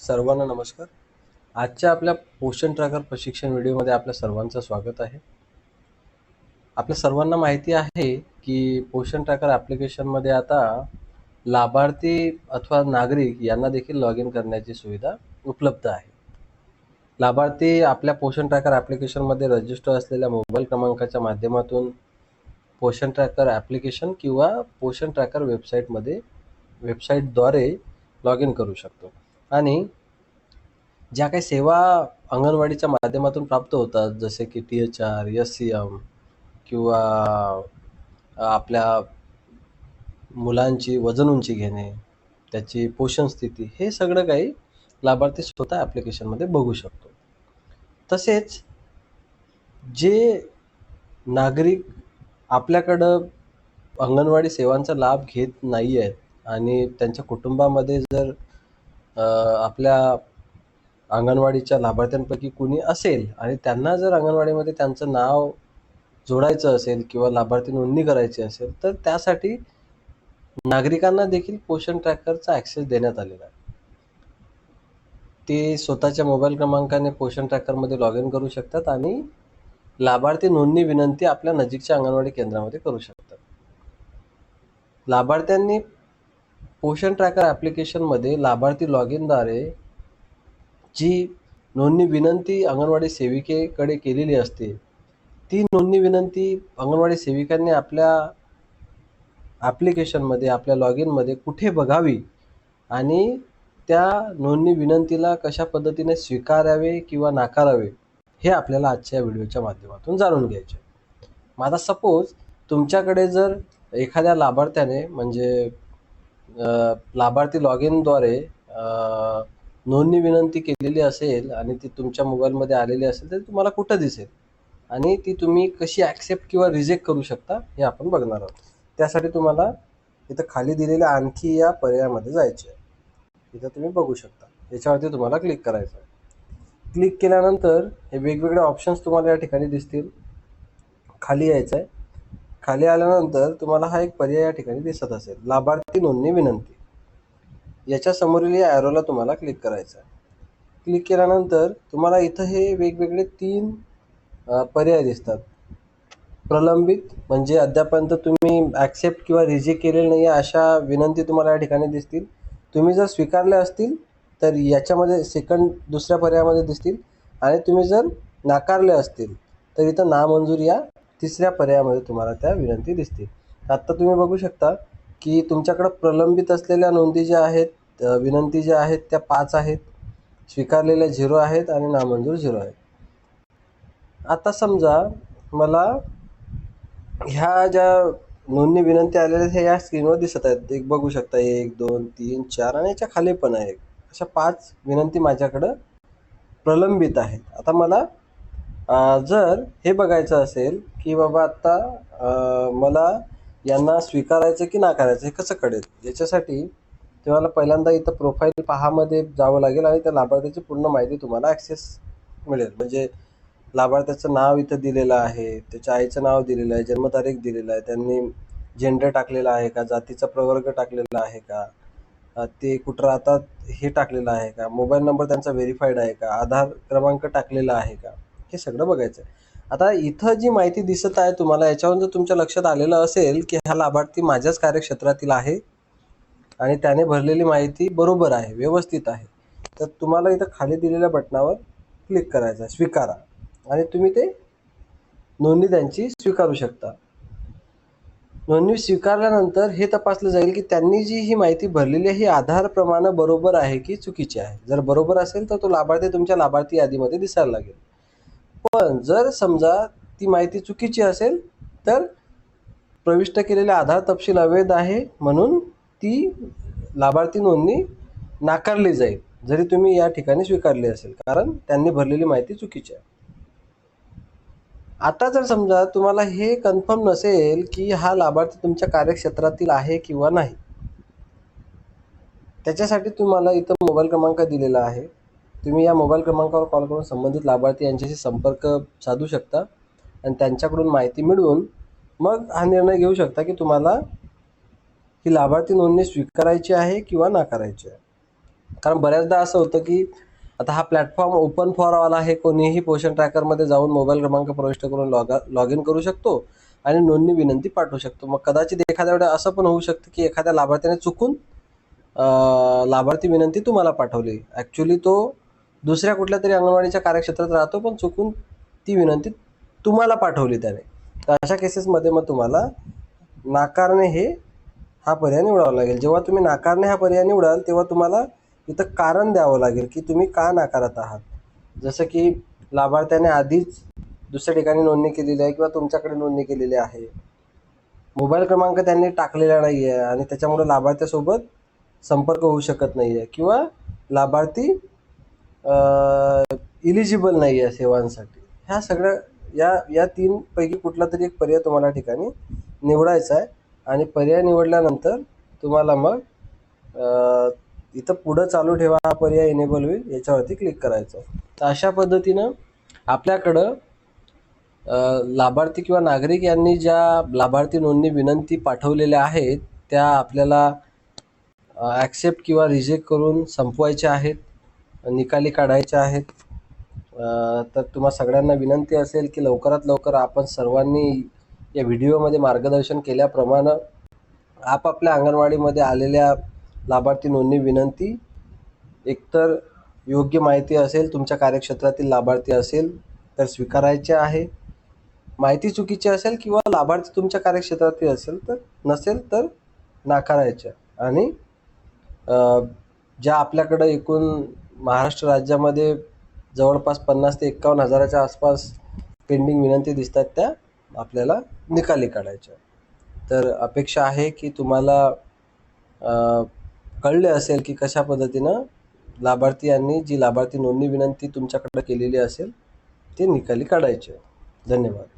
सर्वांना नमस्कार. आजच्या आपल्या पोषण ट्रॅकर प्रशिक्षण व्हिडिओमध्ये आपल्या सर्वांचं स्वागत आहे. आपल्या सर्वांना माहिती आहे की पोषण ट्रॅकर ॲप्लिकेशनमध्ये आता लाभार्थी अथवा नागरिक यांना देखील लॉग इन करण्याची सुविधा उपलब्ध आहे. लाभार्थी आपल्या पोषण ट्रॅकर ॲप्लिकेशनमध्ये रजिस्टर असलेल्या मोबाईल क्रमांकाच्या माध्यमातून पोषण ट्रॅकर ॲप्लिकेशन किंवा पोषण ट्रॅकर वेबसाईटमध्ये वेबसाईटद्वारे लॉग इन करू शकतो. आणि ज्या काही सेवा अंगणवाडीच्या माध्यमातून प्राप्त होतात जसे की T H R S C M किंवा आपल्या मुलांची वजन उंची घेणे त्याची पोषण स्थिती हे सगळं काही लाभार्थी स्वतः ॲप्लिकेशनमध्ये बघू शकतो. तसेच जे नागरिक आपल्याकडं अंगणवाडी सेवांचा लाभ घेत नाही आहेत आणि त्यांच्या कुटुंबामध्ये जर आपल्या अंगणवाडीच्या लाभार्थ्यांपैकी कुणी असेल आणि त्यांना जर अंगणवाडीमध्ये त्यांचं नाव जोडायचं असेल किंवा लाभार्थी नोंदणी करायची असेल तर त्यासाठी नागरिकांना देखील पोषण ट्रॅकरचा ॲक्सेस देण्यात आलेला आहे. ते स्वतःच्या मोबाईल क्रमांकाने पोषण ट्रॅकरमध्ये लॉग इन करू शकतात आणि लाभार्थी नोंदणी विनंती आपल्या नजीकच्या अंगणवाडी केंद्रामध्ये करू शकतात. लाभार्थ्यांनी पोषण ट्रॅकर ॲप्लिकेशनमध्ये लाभार्थी लॉग इनद्वारे जी नोंदणी विनंती अंगणवाडी सेविकेकडे केलेली असते ती नोंदणी विनंती अंगणवाडी सेविकांनी आपल्या ॲप्लिकेशनमध्ये आपल्या लॉग इनमध्ये कुठे बघावी आणि त्या नोंदणी विनंतीला कशा पद्धतीने स्वीकारावे किंवा नाकारावे हे आपल्याला आजच्या व्हिडिओच्या माध्यमातून जाणून घ्यायचे. मग आता सपोज तुमच्याकडे जर एखाद्या लाभार्थ्याने म्हणजे लाभार्थी लॉग इनद्वारे नोंदणी विनंती केलेली असेल आणि ती तुमच्या मोबाईलमध्ये आलेली असेल तर तुम्हाला कुठं दिसेल? आणि ती तुम्ही कशी ॲक्सेप्ट किंवा रिजेक्ट करू शकता हे आपण बघणार आहोत. त्यासाठी तुम्हाला इथं खाली दिलेल्या आणखी या पर्यायामध्ये जायचे आहे इथं तुम्ही बघू शकता. याच्यावरती तुम्हाला क्लिक करायचं आहे क्लिक केल्यानंतर हे वेगवेगळे ऑप्शन्स तुम्हाला या ठिकाणी दिसतील. खाली यायचं आहे खाली आल्यानंतर तुम्हाला हा एक पर्याय या ठिकाणी दिसत असेल. लाभार्थी नोंदणी विनंती. याच्या समोरील या ॲरोला तुम्हाला क्लिक करायचं आहे. क्लिक केल्यानंतर तुम्हाला इथं हे वेगवेगळे तीन पर्याय दिसतात. प्रलंबित म्हणजे अद्यापर्यंत तुम्ही ॲक्सेप्ट किंवा रिजेक्ट केलेले नाही आहे अशा विनंती तुम्हाला या ठिकाणी दिसतील. तुम्ही जर स्वीकारल्या असतील तर याच्यामध्ये सेकंड दुसऱ्या पर्यायामध्ये दिसतील. आणि तुम्ही जर नाकारले असतील तर इथं नामंजूर या तिसऱ्या पर्यायामध्ये तुम्हाला त्या विनंती दिसतील. आत्ता तुम्ही बघू शकता की तुमच्याकडं प्रलंबित असलेल्या नोंदी ज्या आहेत विनंती ज्या आहेत त्या पाच आहेत. स्वीकारलेल्या झिरो आहेत आणि नामंजूर झिरो आहेत. आता समजा मला ह्या ज्या नोंदणी विनंती आलेल्या आहेत ह्या या स्क्रीनवर दिसत आहेत. एक बघू शकता एक दोन तीन चार आणि याच्या खाली पण आहे. अशा पाच विनंती माझ्याकडं प्रलंबित आहेत. आता मला जर हे बघायचं असेल की बाबा आत्ता मला यांना स्वीकारायचं की नाकारायचं हे कसं कळेल? याच्यासाठी तुम्हाला पहिल्यांदा इथं प्रोफाईल पहामध्ये जावं लागेल आणि त्या लाभार्थ्याची पूर्ण माहिती तुम्हाला ॲक्सेस मिळेल. म्हणजे लाभार्थ्याचं नाव इथं दिलेलं आहे त्याच्या आईचं नाव दिलेलं आहे जन्मतारीख दिलेलं आहे त्यांनी जेंडर टाकलेला आहे का जातीचा प्रवर्ग टाकलेला आहे का ते कुठं राहतात हे टाकलेलं आहे का मोबाईल नंबर त्यांचा व्हेरीफाईड आहे का आधार क्रमांक टाकलेला आहे का हे सगळं बघायचं आहे आता इथं जी माहिती दिसत आहे तुम्हाला याच्यावरून जर तुमच्या लक्षात आलेलं असेल की हा लाभार्थी माझ्याच कार्यक्षेत्रातील आहे आणि त्याने भरलेली माहिती बरोबर आहे व्यवस्थित आहे तर तुम्हाला इथं खाली दिलेल्या बटनावर क्लिक करायचं आहे स्वीकारा. आणि तुम्ही ते नोंदणी त्यांची स्वीकारू शकता. नोंदणी स्वीकारल्यानंतर हे तपासलं जाईल की त्यांनी जी ही माहिती भरलेली आहे ही आधारप्रमाणे बरोबर आहे की चुकीची आहे. जर बरोबर असेल तर तो लाभार्थी तुमच्या लाभार्थी यादीमध्ये दिसायला लागेल. पण जर समजा ती माहिती चुकीची असेल तर प्रविष्ट केलेले आधार तपशील अवैध आहे म्हणून ती लाभार्थी नोंदणी नाकारली जाईल जरी तुम्ही या ठिकाणी स्वीकारली असेल कारण त्यांनी भरलेली माहिती चुकीची आहे. आता जर समजा तुम्हाला हे कन्फर्म नसेल की हा लाभार्थी तुमच्या कार्यक्षेत्रातील आहे किंवा नाही त्याच्यासाठी तुम्हाला इथं मोबाईल क्रमांक दिलेला आहे. तुम्ही या मोबाईल क्रमांकावर कॉल करून संबंधित लाभार्थी यांच्याशी संपर्क साधू शकता आणि त्यांच्याकडून माहिती मिळवून मग हा निर्णय घेऊ शकता की तुम्हाला ही लाभार्थी नोंदणी स्वीकारायची आहे किंवा नाकारायची आहे. कारण बऱ्याचदा असं होतं की आता हा प्लॅटफॉर्म ओपन फॉर ऑल आहे कोणीही पोषण ट्रॅकरमध्ये जाऊन मोबाईल क्रमांक प्रविष्ट करून लॉग लॉग इन करू शकतो आणि नोंदणी विनंती पाठवू शकतो. मग कदाचित एखाद्या वेळेला असं पण होऊ शकतं की एखाद्या लाभार्थ्याने चुकून लाभार्थी विनंती तुम्हाला पाठवली. ॲक्च्युली तो दुसऱ्या कुठल्या तरी अंगणवाडीच्या कार्यक्षेत्रात राहतो पण चुकून ती विनंती तुम्हाला पाठवली त्याने. तर अशा केसेसमध्ये मग तुम्हाला नाकारणे हे हा पर्याय निवडावा लागेल. जेव्हा तुम्ही नाकारणे हा पर्याय निवडाल तेव्हा तुम्हाला इथं कारण द्यावं लागेल की तुम्ही का नाकारत आहात. जसं की लाभार्थ्याने आधीच दुसऱ्या ठिकाणी नोंदणी केलेली आहे किंवा तुमच्याकडे नोंदणी केलेली आहे. मोबाईल क्रमांक त्यांनी टाकलेला नाही आहे आणि त्याच्यामुळे लाभार्थ्यासोबत संपर्क होऊ शकत नाही आहे किंवा लाभार्थी इलिजिबल नाही आहे सेवांसाठी. ह्या सगळ्या या या तीनपैकी कुठला तरी एक पर्याय तुम्हाला ठिकाणी निवडायचा आहे. आणि पर्याय निवडल्यानंतर तुम्हाला मग इथं पुढं चालू ठेवा हा पर्याय इनेबल होईल याच्यावरती क्लिक करायचं. तर अशा पद्धतीनं आपल्याकडं लाभार्थी किंवा नागरिक यांनी ज्या लाभार्थी नोंदणी विनंती पाठवलेल्या आहेत त्या आपल्याला ॲक्सेप्ट किंवा रिजेक्ट करून संपवायच्या आहेत. निकाली काढायच्या आहेत. तर तुम्हा सगळ्यांना विनंती असेल की लवकरात लवकर आपण सर्वांनी या व्हिडिओमध्ये मार्गदर्शन केल्याप्रमाणे आपापल्या अंगणवाडीमध्ये आलेल्या लाभार्थी नोंदणी विनंती एकतर योग्य माहिती असेल तुमच्या कार्यक्षेत्रातील लाभार्थी असेल तर स्वीकारायचे आहे. माहिती चुकीची असेल किंवा लाभार्थी तुमच्या कार्यक्षेत्रातील असेल तर नसेल तर नाकारायच्या. आणि ज्या आपल्याकडं एकूण महाराष्ट्र राज्यामध्ये जवळपास पन्नास ते एकावन्न हजाराच्या आसपास पेंडिंग विनंती दिसतात त्या आपल्याला निकाली काढायच्या. तर अपेक्षा आहे की तुम्हाला कळले असेल की कशा पद्धतीनं लाभार्थी यांनी जी लाभार्थी नोंदणी विनंती तुमच्याकडे केलेली असेल ते निकाली काढायचे. धन्यवाद.